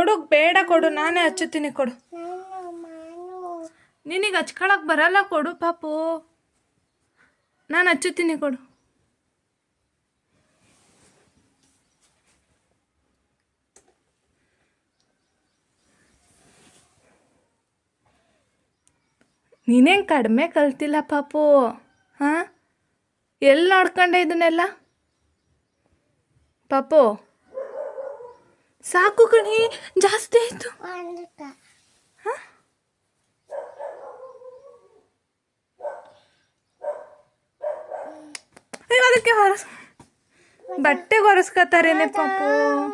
ಕೊಡು, ಬೇಡ ಕೊಡು, ನಾನೇ ಹಚ್ಚುತ್ತೀನಿ ಕೊಡು. ನಿನಗೆ ಹಚ್ಕೊಳಕ್ ಬರಲ್ಲ ಕೊಡು, ಪಾಪು. ನಾನು ಹಚ್ಚುತ್ತೀನಿ ಕೊಡು. ನೀನೇನು ಕಡಿಮೆ ಕಲ್ತಿಲ್ಲ, ಪಾಪು? ಹಾಂ? ಎಲ್ಲಿ ನೋಡ್ಕೊಂಡೆ ಇದನ್ನೆಲ್ಲ? ಪಾಪು? ಸಾಕು ಕಣಿ ಜಾಸ್ತಿ ಆಯ್ತು. ಅದಕ್ಕೆ ಹೊರಸ್ ಬಟ್ಟೆಗೆ ಹೊರಸ್ಕೊತಾರೇನೆ ಪಾಪು.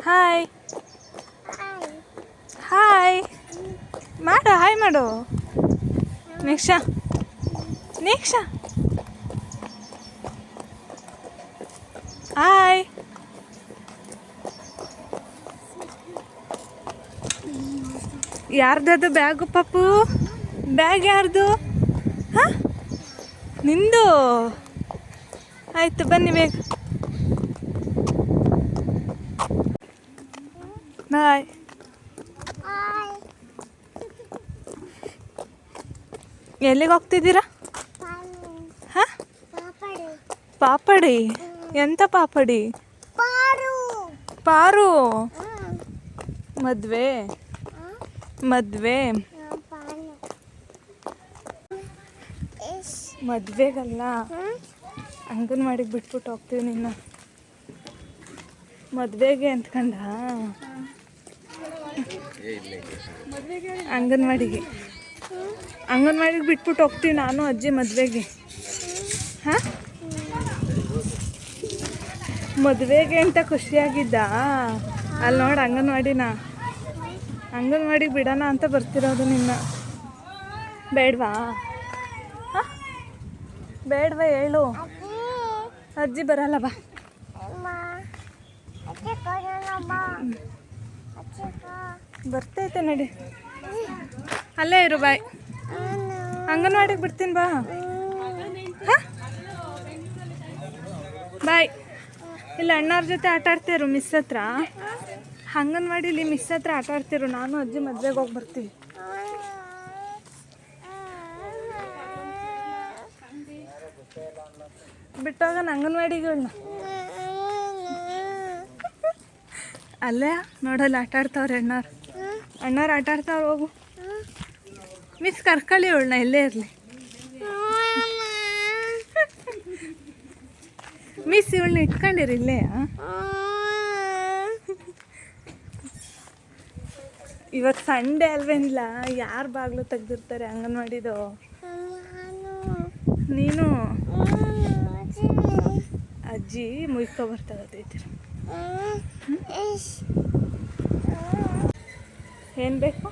ಹಾಯ್. ಹಾಯ್. ಮಾಡು ಹಾಯ್ ಮಾಡು. ನಿಕ್ಷಾ. ನಿಕ್ಷಾ. ಹಾಯ್ ಯಾರ್ದದು ಬ್ಯಾಗು ಪಾಪು ಬ್ಯಾಗ್ ಯಾರ್ದು? ಹಾಂ? ನಿಂದು? ಆಯ್ತು ಬನ್ನಿ ಬೇಗ. ಬಾಯ್ ಎಲ್ಲಿಗೆ ಹೋಗ್ತಿದ್ದೀರಾ ಹಾಂ? ಪಾಪಡಿ. ಎಂತ ಪಾಪಡಿ? ಪಾರು. ಮದ್ವೆ? ಮದ್ವೆ? ಮದ್ವೆಗಲ್ಲ. ಅಂಗನವಾಡಿಗೆ ಬಿಟ್ಬಿಟ್ಟು ಹೋಗ್ತೀವಿ ನಿನ್ನ. ಮದ್ವೆಗೆ ಅಂತ್ಕಂಡ? ಅಂಗನವಾಡಿಗೆ. ಅಂಗನವಾಡಿಗೆ ಬಿಟ್ಬಿಟ್ಟು ಹೋಗ್ತೀವಿ ನಾನು ಅಜ್ಜಿ ಮದುವೆಗೆ. ಹಾಂ? ಮದುವೆಗೆ ಅಂತ ಖುಷಿಯಾಗಿದ್ದ? ಅಲ್ಲಿ ನೋಡಿ ಅಂಗನವಾಡಿನ. ಅಂಗನವಾಡಿಗೆ ಬಿಡೋಣ ಅಂತ ಬರ್ತಿರೋದು ನಿನ್ನ. ಬೇಡವಾ? ಬೇಡವಾ ಹೇಳು? ಅಜ್ಜಿ ಬರಲ್ಲ, ಬಾ. ಬರ್ತೈತೆ ನಡಿ. ಅಲ್ಲೇ ಇರು, ಬಾಯ್. ಅಂಗನವಾಡಿಗೆ ಬಿಡ್ತೀನಿ, ಬಾ? ಬಾಯ್. ಇಲ್ಲ ಅಣ್ಣವ್ರ ಜೊತೆ ಆಟ ಆಡ್ತಿರು ಮಿಸ್ ಹತ್ರ. ಅಂಗನವಾಡಿಲಿ ಮಿಸ್ ಹತ್ರ ಆಟ ಆಡ್ತಿರು ನಾನು, ಅಜ್ಜಿ ಮದ್ವೆಗೆ ಹೋಗಿ ಬರ್ತೀವಿ. ಬಿಟ್ಟೋಗಣ ಅಂಗನವಾಡಿಗಳನ್ನ ಅಲ್ಲೇ ನೋಡಲ್ಲ, ಆಟ ಆಡ್ತಾವ್ರೆ ಅಣ್ಣವ್ರು ಅಣ್ಣವ್ರು ಆಟ ಆಡ್ತಾವ್ರು ಹೋಗು. ಮಿಸ್ ಕರ್ಕೊಳ್ಳಿ ಅವಳನ್ನ, ಎಲ್ಲೇ ಇರಲಿ. ಮಿಸ್ ಇವಳನ್ನ ಇಟ್ಕೊಂಡಿರಿ ಇಲ್ಲೇ? ಇವತ್ತು ಸಂಡೇ ಅಲ್ವೇನಿಲ್ಲ ಯಾರು ಬಾಗಿಲು ತೆಗ್ದಿರ್ತಾರೆ ಅಂಗನವಾಡಿದು? ನೀನು. ಅಜ್ಜಿ ಮುಯ್ಕೊ ಬರ್ತಾಗತ್ತೈತಿ ಏನು ಬೇಕು?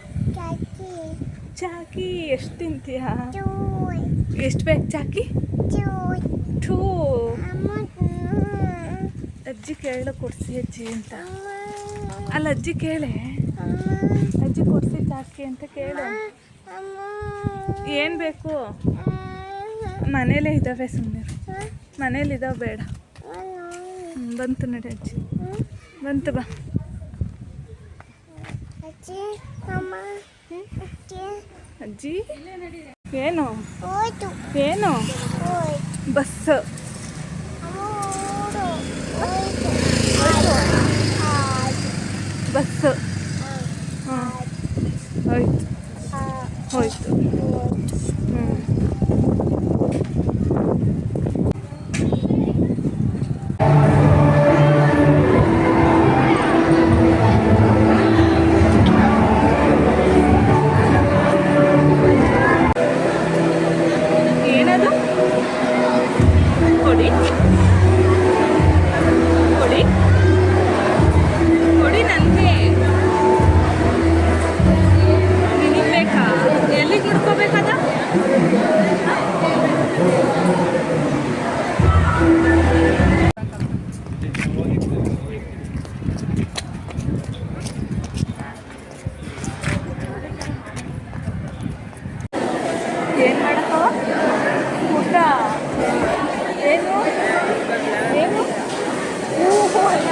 ಚಾಕಿ. ಎಷ್ಟು ತಿಂತೀಯ? ಎಷ್ಟು ಬೇಕು ಚಾಕಿ? ಟೂ ಅಜ್ಜಿ ಕೇಳು ಕೊಡ್ಸಿ ಅಜ್ಜಿ ಅಂತ. ಅಲ್ಲ ಅಜ್ಜಿ ಕೇಳೆ. ಅಜ್ಜಿ ಕೊಡ್ಸಿ ಸಾಕಿ ಅಂತ ಕೇಳು. ಏನು ಬೇಕು? ಮನೇಲೇ ಇದ್ದಾವೆ ಸುಮ್ಮನೆ ಮನೇಲಿ ಇದಾವೆ ಬೇಡ. ಬಂತು ನಡಿ ಅಜ್ಜಿ. ಬಂತು ಬಾ. ಅಜ್ಜಿ? ಏನು? ಏನು? バスはい。はい。はい。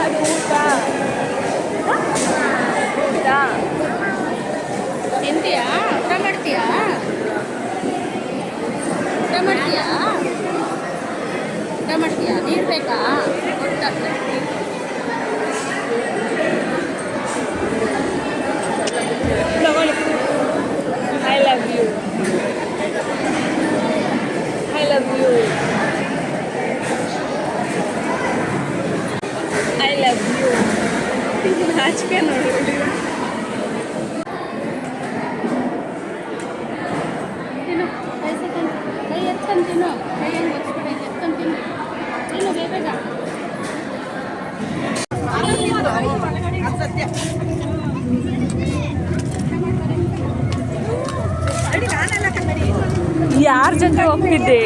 Ano ka? ನಾಚಿಕೆ ನೋಡಿ ಯಾರ ಜೊತೆ ಹೋಗ್ತಿದ್ದೆ?